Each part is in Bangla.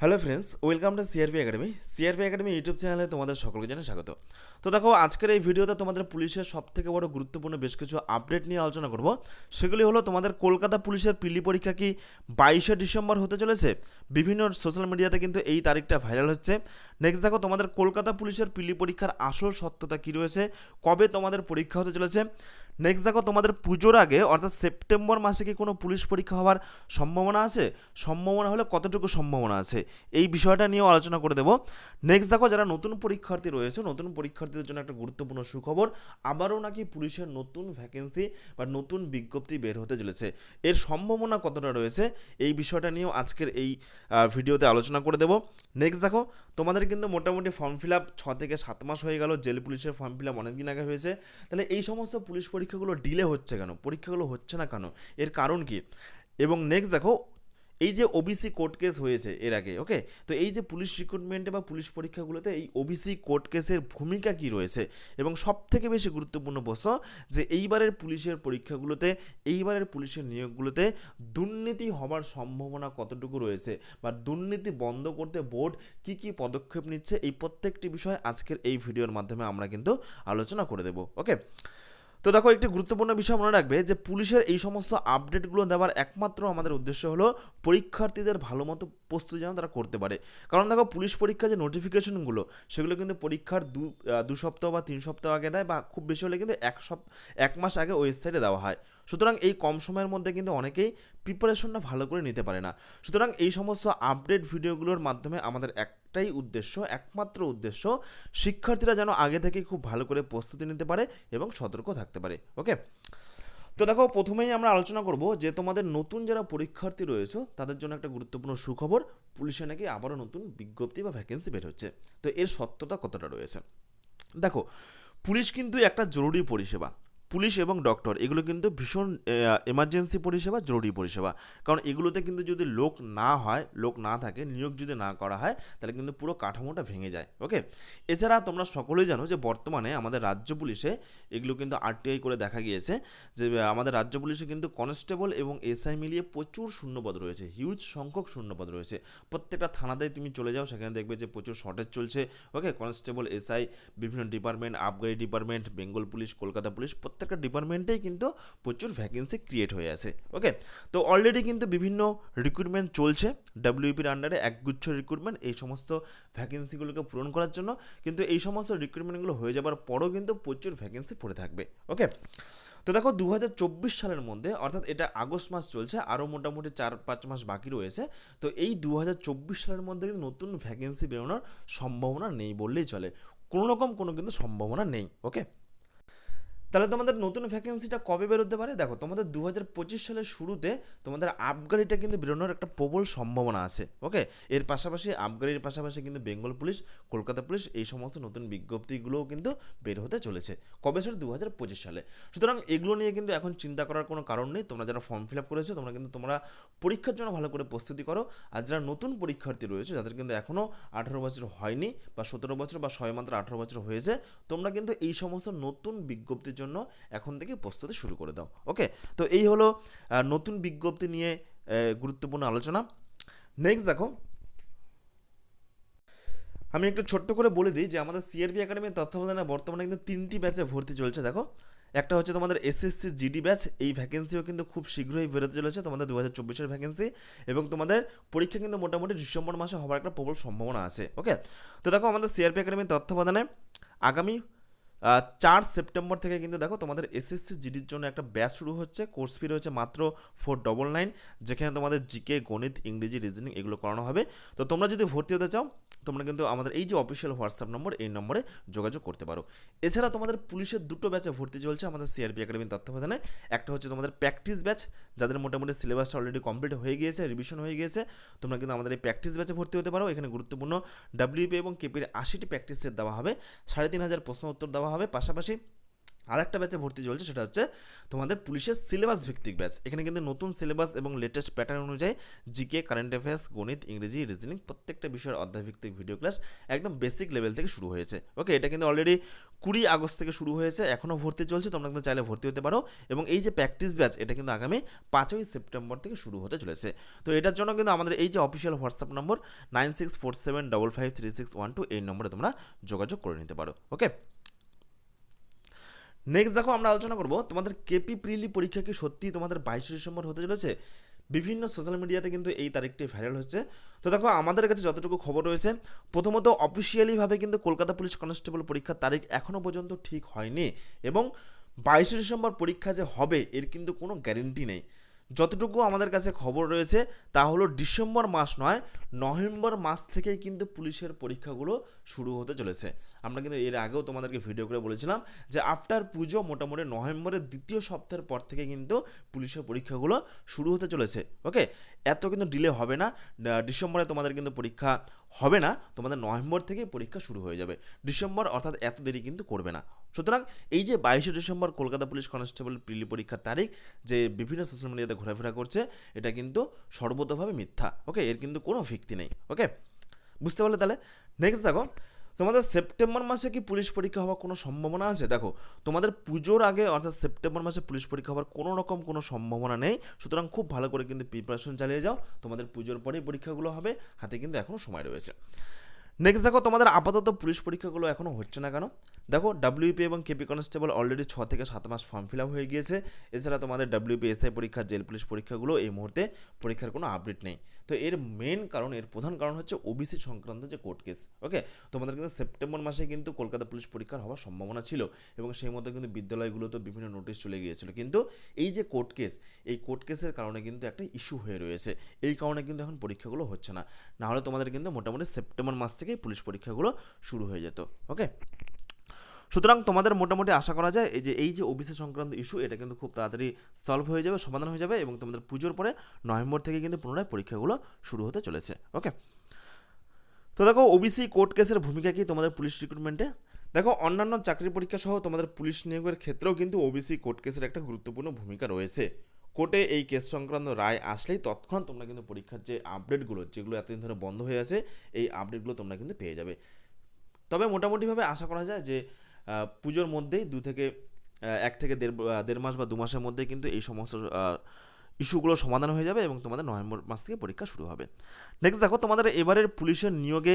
Hello friends welcome to CRP academy CRP academy YouTube চ্যানেলে তোমাদের সকলকে জানাই স্বাগত। তো দেখো, আজকের এই ভিডিওতে তোমাদের পুলিশের সব থেকে বড় গুরুত্বপূর্ণ বেশ কিছু আপডেট নিয়ে আলোচনা করব। সেগুলি হলো, তোমাদের কলকাতা পুলিশের পিলি পরীক্ষা কি বাইশে ডিসেম্বর হতে চলেছে? বিভিন্ন সোশ্যাল মিডিয়াতে কিন্তু এই তারিখটা ভাইরাল হচ্ছে। নেক্সট দেখো, তোমাদের কলকাতা পুলিশের পিলি পরীক্ষার আসল সত্যতা কী রয়েছে? কবে তোমাদের পরীক্ষা হতে চলেছে? নেক্সট দেখো, তোমাদের পুজোর আগে, অর্থাৎ সেপ্টেম্বর মাসে কি কোনো পুলিশ পরীক্ষা হওয়ার সম্ভাবনা আছে? সম্ভাবনা হলে কতটুকু সম্ভাবনা আছে? এই বিষয়টা নিয়েও আলোচনা করে দেবো। নেক্সট দেখো, যারা নতুন পরীক্ষার্থী রয়েছে, নতুন পরীক্ষার্থীদের জন্য একটা গুরুত্বপূর্ণ সুখবর, আবারও নাকি পুলিশের নতুন ভ্যাকেন্সি বা নতুন বিজ্ঞপ্তি বের হতে চলেছে। এর সম্ভাবনা কতটা রয়েছে? এই বিষয়টা নিয়েও আজকের এই ভিডিওতে আলোচনা করে দেবো। নেক্সট দেখো, তোমাদের কিন্তু মোটামুটি ফর্ম ফিল আপ ছ থেকে সাত মাস হয়ে গেল, জেল পুলিশের ফর্ম ফিল আপ অনেকদিন আগে হয়েছে। তাহলে এই সমস্ত পুলিশ পরীক্ষাগুলো ডিলে হচ্ছে কেন? পরীক্ষাগুলো হচ্ছে না কেন? এর কারণ কি? এবং নেক্সট দেখো, এই যে ওবিসি কোর্ট কেস হয়েছে এর আগে ওকে তো এই যে পুলিশ রিক্রুটমেন্টে বা পুলিশ পরীক্ষাগুলোতে এই ওবিসি কোর্ট কেসের ভূমিকা কি রয়েছে? এবং সব থেকে বেশি গুরুত্বপূর্ণ প্রশ্ন যে এইবারের পুলিশের পরীক্ষাগুলোতে, এইবারের পুলিশের নিয়োগগুলোতে দুর্নীতি হবার সম্ভাবনা কতটুকু রয়েছে? বা দুর্নীতি বন্ধ করতে বোর্ড কি কি পদক্ষেপ নিচ্ছে? এই প্রত্যেকটি বিষয় আজকের এই ভিডিওর মাধ্যমে আমরা কিন্তু আলোচনা করে দেবো ওকে তো দেখো, একটি গুরুত্বপূর্ণ বিষয় মনে রাখবে যে পুলিশের এই সমস্ত আপডেটগুলো দেওয়ার একমাত্র আমাদের উদ্দেশ্য হলো পরীক্ষার্থীদের ভালো মতো প্রস্তুতি যেন তারা করতে পারে। কারণ দেখো, পুলিশ পরীক্ষার যে নোটিফিকেশনগুলো সেগুলো কিন্তু পরীক্ষার দু দু সপ্তাহ বা তিন সপ্তাহ আগে দেয় বা খুব বেশি হলে কিন্তু এক সপ, এক মাস আগে ওয়েবসাইটে দেওয়া হয়। সুতরাং এই কম সময়ের মধ্যে কিন্তু অনেকেই প্রিপারেশনটা ভালো করে নিতে পারে না। সুতরাং এই সমস্ত আপডেট ভিডিওগুলোর মাধ্যমে আমাদের একটাই উদ্দেশ্য, একমাত্র উদ্দেশ্য, শিক্ষার্থীরা যেন আগে থেকে খুব ভালো করে প্রস্তুতি নিতে পারে এবং সতর্ক থাকতে পারে। ওকে তো দেখো, প্রথমেই আমরা আলোচনা করব যে তোমাদের নতুন যারা পরীক্ষার্থী রয়েছে, তাদের জন্য একটা গুরুত্বপূর্ণ সুখবর। পুলিশে নাকি আবারও নতুন বিজ্ঞপ্তি বা ভ্যাকেন্সি বের হচ্ছে। তো এর সত্যতা কতটা রয়েছে? দেখো, পুলিশ কিন্তু একটা জরুরি পরিষেবা। পুলিশ এবং ডক্টর, এগুলো কিন্তু ভীষণ এমার্জেন্সি পরিষেবা, জরুরি পরিষেবা। কারণ এগুলোতে কিন্তু যদি লোক না হয়, লোক না থাকে, নিয়োগ যদি না করা হয়, তাহলে কিন্তু পুরো কাঠামোটা ভেঙে যায়, ওকে? এছাড়া তোমরা সকলেই জানো যে বর্তমানে আমাদের রাজ্য পুলিশে এগুলো কিন্তু আরটিআই করে দেখা গিয়েছে যে আমাদের রাজ্য পুলিশে কিন্তু কনস্টেবল এবং এসআই মিলিয়ে প্রচুর শূন্যপদ রয়েছে হিউজ সংখ্যক শূন্যপদ রয়েছে। প্রত্যেকটা থানাতে তুমি চলে যাও, সেখানে দেখবে যে প্রচুর শর্টেজ চলছে, ওকে? কনস্টেবল এসআই বিভিন্ন ডিপার্টমেন্ট আবগারি department Bengal police Kolkata police প্রত্যেকটা ডিপার্টমেন্টেই কিন্তু প্রচুর ভ্যাকেন্সি ক্রিয়েট হয়ে আছে ওকে তো অলরেডি কিন্তু বিভিন্ন রিক্রুটমেন্ট চলছে ডাব্লিউপির আন্ডারে একগুচ্ছ রিক্রুটমেন্ট এই সমস্ত ভ্যাকেন্সিগুলোকে পূরণ করার জন্য, কিন্তু এই সমস্ত রিক্রুটমেন্টগুলো হয়ে যাবার পরও কিন্তু প্রচুর ভ্যাকেন্সি পড়ে থাকবে ওকে তো দেখো দু হাজার চব্বিশ সালের মধ্যে, অর্থাৎ এটা আগস্ট মাস চলছে, আরও মোটামুটি চার পাঁচ মাস বাকি রয়েছে, তো এই দু হাজার চব্বিশ সালের মধ্যে কিন্তু নতুন ভ্যাকেন্সি বেরোনোর সম্ভাবনা নেই বললেই চলে, কোনো রকম কোনো কিন্তু সম্ভাবনা নেই ওকে তাহলে তোমাদের নতুন ভ্যাকেন্সিটা কবে বেরোতে পারে? দেখো, তোমাদের দু হাজার পঁচিশ সালের শুরুতে তোমাদের আবগারিটা কিন্তু বেরোনোর একটা প্রবল সম্ভাবনা আছে ওকে এর পাশাপাশি আবগারির পাশাপাশি কিন্তু বেঙ্গল পুলিশ, কলকাতা পুলিশ এই সমস্ত নতুন বিজ্ঞপ্তিগুলোও কিন্তু বের হতে চলেছে, কবে? সালে দু হাজার পঁচিশ সালে। সুতরাং এগুলো নিয়ে কিন্তু এখন চিন্তা করার কোনো কারণ নেই। তোমরা যারা ফর্ম ফিল আপ করেছ, তোমরা কিন্তু তোমরা পরীক্ষার জন্য ভালো করে প্রস্তুতি করো। আর যারা নতুন পরীক্ষার্থী রয়েছে, যাদের কিন্তু এখনও আঠারো বছর হয়নি বা সতেরো বছর বা ছয় মাত্র আঠারো বছর হয়েছে, তোমরা কিন্তু এই সমস্ত নতুন বিজ্ঞপ্তির জন্য এখন থেকে প্রস্তুতি শুরু করে দাও। ওকে তো এই হলো নতুন বিজ্ঞপ্তি নিয়ে গুরুত্বপূর্ণ আলোচনা। নেক্সট দেখো। আমি একটু ছোট্ট করে বলে দিই যে আমাদের সিআরপি একাডেমির তত্ত্বাবধানে বর্তমানে কিন্তু তিনটি ব্যাচে ভর্তি চলছে। দেখো, একটা হচ্ছে তোমাদের এসএসসি জিডি ব্যাচ এই ভ্যাকেন্সিও কিন্তু খুব শীঘ্রই বেরোতে চলেছে তোমাদের দু হাজার চব্বিশের ভ্যাকেন্সি এবং তোমাদের পরীক্ষা কিন্তু মোটামুটি ডিসেম্বর মাসে হওয়ার একটা প্রবল সম্ভাবনা আছে। ওকে তো দেখো, আমাদের সিআরপি একাডেমির তত্ত্বাবধানে আগামী চার সেপ্টেম্বর থেকে কিন্তু দেখো তোমাদের এসএসসি জিডির জন্য একটা ব্যাচ শুরু হচ্ছে। কোর্স ফি রয়েছে মাত্র ফোর ডবল নাইন যেখানে তোমাদের জিকে গণিত, ইংরেজি রিজনিং এগুলো করানো হবে। তো তোমরা যদি ভর্তি হতে চাও, তোমরা কিন্তু আমাদের এই যে অফিসিয়াল হোয়াটসঅ্যাপ নম্বর এই নম্বরে যোগাযোগ করতে পারো। এছাড়া তোমাদের পুলিশের দুটো ব্যাচে ভর্তি চলছে আমাদের সিআরপি একাডেমির তত্ত্বাবধানে। একটা হচ্ছে তোমাদের প্র্যাকটিস ব্যাচ যাদের মোটামুটি সিলেবাসটা অলরেডি কমপ্লিট হয়ে গিয়েছে রিভিশন হয়ে গিয়েছে। তোমরা কিন্তু আমাদের এই প্র্যাকটিস ব্যাচে ভর্তি হতে পারো। এখানে গুরুত্বপূর্ণ ডাব্লিউপি এবং কেপির আশিটি প্র্যাকটিস সেট দেওয়া হবে। সাড়ে তিন হাজার প্রশ্ন উত্তর দেওয়া হবে। পাশাপাশি আরেকটা ব্যাচে ভর্তি চলছে, সেটা হচ্ছে তোমাদের পুলিশের সিলেবাস ভিত্তিক ব্যাচ এখানে কিন্তু নতুন সিলেবাস এবং লেটেস্ট প্যাটার্ন অনুযায়ী জিকে কারেন্ট অ্যাফেয়ার্স গণিত, ইংরেজি রিজনিং প্রত্যেকটা বিষয়ের অধ্যায়ভিত্তিক ভিডিও ক্লাস একদম বেসিক লেভেল থেকে শুরু হয়েছে। ওকে এটা কিন্তু অলরেডি কুড়ি আগস্ট থেকে শুরু হয়েছে এখনও ভর্তি চলছে, তোমরা কিন্তু চাইলে ভর্তি হতে পারো। এবং এই যে প্র্যাকটিস ব্যাচ এটা কিন্তু আগামী পাঁচই সেপ্টেম্বর থেকে শুরু হতে চলেছে। তো এটার জন্য কিন্তু আমাদের এই যে official WhatsApp number nine six four seven double five three six one two এই নম্বরে তোমরা যোগাযোগ করে নিতে পারো। ওকে নেক্সট দেখো আমরা আলোচনা করব তোমাদের কেপি প্রিলি পরীক্ষা কি সত্যি তোমাদের বাইশে ডিসেম্বর হতে চলেছে? বিভিন্ন সোশ্যাল মিডিয়াতে কিন্তু এই তারিখটি ভাইরাল হচ্ছে। তো দেখো আমাদের কাছে যতটুকু খবর রয়েছে, প্রথমত অফিসিয়ালিভাবে কিন্তু কলকাতা পুলিশ কনস্টেবল পরীক্ষার তারিখ এখনও পর্যন্ত ঠিক হয়নি এবং বাইশে ডিসেম্বর পরীক্ষা যে হবে, এর কিন্তু কোনো গ্যারেন্টি নেই। যতটুকু আমাদের কাছে খবর রয়েছে, তা হলো ডিসেম্বর মাস নয়, নভেম্বর মাস থেকেই কিন্তু পুলিশের পরীক্ষাগুলো শুরু হতে চলেছে। আমরা কিন্তু এর আগেও তোমাদেরকে ভিডিও করে বলেছিলাম যে আফটার পুজো মোটামুটি নভেম্বরের দ্বিতীয় সপ্তাহের পর থেকে কিন্তু পুলিশের পরীক্ষাগুলো শুরু হতে চলেছে ওকে এত কিন্তু ডিলে হবে না। ডিসেম্বরে তোমাদের কিন্তু পরীক্ষা হবে না, তোমাদের নভেম্বর থেকেই পরীক্ষা শুরু হয়ে যাবে। ডিসেম্বর অর্থাৎ এত দেরি কিন্তু করবে না। সুতরাং এই যে বাইশে December Kolkata police constable prelim পরীক্ষার তারিখ, যে বিভিন্ন সোশ্যাল মিডিয়াতে ঘোরাফেরা করছে, এটা কিন্তু সর্বতভাবে মিথ্যা ওকে এর কিন্তু কোনো ভিত্তি নেই ওকে বুঝতে পারলে তাহলে? নেক্সট দেখো তোমাদের সেপ্টেম্বর মাসে কি পুলিশ পরীক্ষা হওয়ার কোনো সম্ভাবনা আছে? দেখো, তোমাদের পুজোর আগে অর্থাৎ সেপ্টেম্বর মাসে পুলিশ পরীক্ষা হওয়ার কোনো রকম কোনো সম্ভাবনা নেই। সুতরাং খুব ভালো করে কিন্তু প্রিপারেশন চালিয়ে যাও। তোমাদের পুজোর পরেই পরীক্ষাগুলো হবে। হাতে কিন্তু এখনও সময় রয়েছে। নেক্সট দেখো, তোমাদের আপাতত পুলিশ পরীক্ষাগুলো এখনও হচ্ছে না কেন? দেখো ডাব্লিউপি এবং কেপি কনস্টেবল অলরেডি ছ থেকে সাত মাস ফর্ম ফিল আপ হয়ে গিয়েছে। এছাড়া তোমাদের ডাব্লিউপি এসআই পরীক্ষা জেল পুলিশ পরীক্ষাগুলো এই মুহূর্তে পরীক্ষার কোনো আপডেট নেই। তো এর মেন কারণ, এর প্রধান কারণ হচ্ছে ওবিসি সংক্রান্ত যে কোর্ট কেস ওকে তোমাদের কিন্তু সেপ্টেম্বর মাসে কিন্তু কলকাতা পুলিশ পরীক্ষার হওয়ার সম্ভাবনা ছিল এবং সেই মতো কিন্তু বিদ্যালয়গুলোতে বিভিন্ন নোটিশ চলে গিয়েছিল। কিন্তু এই যে কোর্ট কেস এই কোর্ট কেসের কারণে কিন্তু একটা ইস্যু হয়ে রয়েছে। এই কারণে কিন্তু এখন পরীক্ষাগুলো হচ্ছে না। নাহলে তোমাদের কিন্তু মোটামুটি সেপ্টেম্বর মাস থেকেই পুলিশ পরীক্ষাগুলো শুরু হয়ে যেত ওকে সুতরাং তোমাদের মোটামুটি আশা করা যায় এই যে এই যে ওবিসি সংক্রান্ত ইস্যু এটা কিন্তু খুব তাড়াতাড়ি সলভ হয়ে যাবে, সমাধান হয়ে যাবে এবং তোমাদের পুজোর পরে নভেম্বর থেকে কিন্তু পুনরায় পরীক্ষাগুলো শুরু হতে চলেছে ওকে তো দেখো ওবিসি কোর্ট কেসের ভূমিকা কি তোমাদের পুলিশ রিক্রুটমেন্টে দেখো, অন্যান্য চাকরি পরীক্ষা সহ তোমাদের পুলিশ নিয়োগের ক্ষেত্রেও কিন্তু ওবিসি কোর্ট কেসের একটা গুরুত্বপূর্ণ ভূমিকা রয়েছে। কোর্টে এই কেস সংক্রান্ত রায় আসলেই তৎক্ষণ তোমরা কিন্তু পরীক্ষার যে আপডেটগুলো যেগুলো এতদিন ধরে বন্ধ হয়ে আছে, এই আপডেটগুলো তোমরা কিন্তু পেয়ে যাবে। তবে মোটামুটিভাবে আশা করা যায় যে পুজোর মধ্যেই দু থেকে এক থেকে দেড় দেড় মাস বা দু মাসের মধ্যে কিন্তু এই সমস্ত ইস্যুগুলো সমাধান হয়ে যাবে এবং তোমাদের নভেম্বর মাস থেকে পরীক্ষা শুরু হবে। নেক্সট দেখো, তোমাদের এবারের পুলিশের নিয়োগে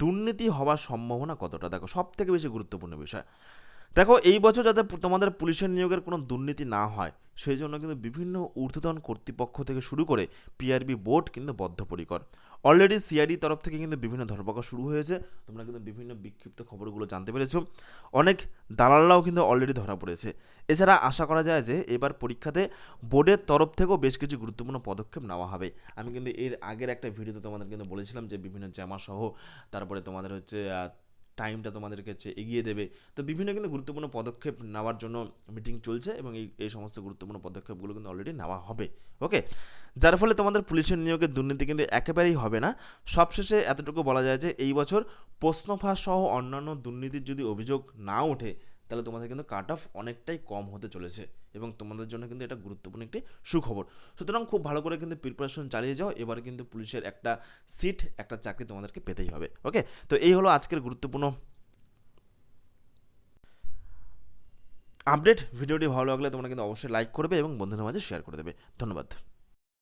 দুর্নীতি হওয়ার সম্ভাবনা কতটা? দেখো সব থেকে বেশি গুরুত্বপূর্ণ বিষয়। দেখো, এই বছর যাতে তোমাদের পুলিশের নিয়োগের কোনো দুর্নীতি না হয়, সেই জন্য কিন্তু বিভিন্ন ঊর্ধ্বতন কর্তৃপক্ষ থেকে শুরু করে পিআরবি বোর্ড কিন্তু বদ্ধপরিকর। অলরেডি সিআইডি তরফ থেকে কিন্তু বিভিন্ন ধরপাকড় শুরু হয়েছে, তোমরা কিন্তু বিভিন্ন বিক্ষিপ্ত খবরগুলো জানতে পেরেছ। অনেক দালালরাও কিন্তু অলরেডি ধরা পড়েছে। এছাড়া আশা করা যায় যে, এবার পরীক্ষাতে বোর্ডের তরফ থেকেও বেশ কিছু গুরুত্বপূর্ণ পদক্ষেপ নেওয়া হবে। আমি কিন্তু এর আগের একটা ভিডিওতে তোমাদের কিন্তু বলেছিলাম যে, বিভিন্ন জামা সহ তারপরে তোমাদের হচ্ছে টাইমটা তোমাদের কাছে এগিয়ে দেবে। তো বিভিন্ন কিন্তু গুরুত্বপূর্ণ পদক্ষেপ নেওয়ার জন্য মিটিং চলছে এবং এই এই সমস্ত গুরুত্বপূর্ণ পদক্ষেপগুলো কিন্তু অলরেডি নেওয়া হবে। ওকে যার ফলে তোমাদের পুলিশের নিয়োগের দুর্নীতি কিন্তু একেবারেই হবে না। সবশেষে এতটুকু বলা যায় যে, এই বছর প্রশ্নফাঁস সহ অন্যান্য দুর্নীতির যদি অভিযোগ না ওঠে তাহলে তোমাদের কিন্তু কাট অফ অনেকটাই কম হতে চলেছে এবং তোমাদের জন্য কিন্তু এটা গুরুত্বপূর্ণ একটি সুখবর। সুতরাং খুব ভালো করে কিন্তু প্রিপারেশন চালিয়ে যাও, এবার কিন্তু পুলিশের একটা সিট একটা চাকরি তোমাদেরকে পেতেই হবে ওকে তো এই হলো আজকের গুরুত্বপূর্ণ আপডেট ভিডিওটি ভালো লাগলে তোমরা কিন্তু অবশ্যই লাইক করবে এবং বন্ধুদের মাঝে শেয়ার করে দেবে। ধন্যবাদ।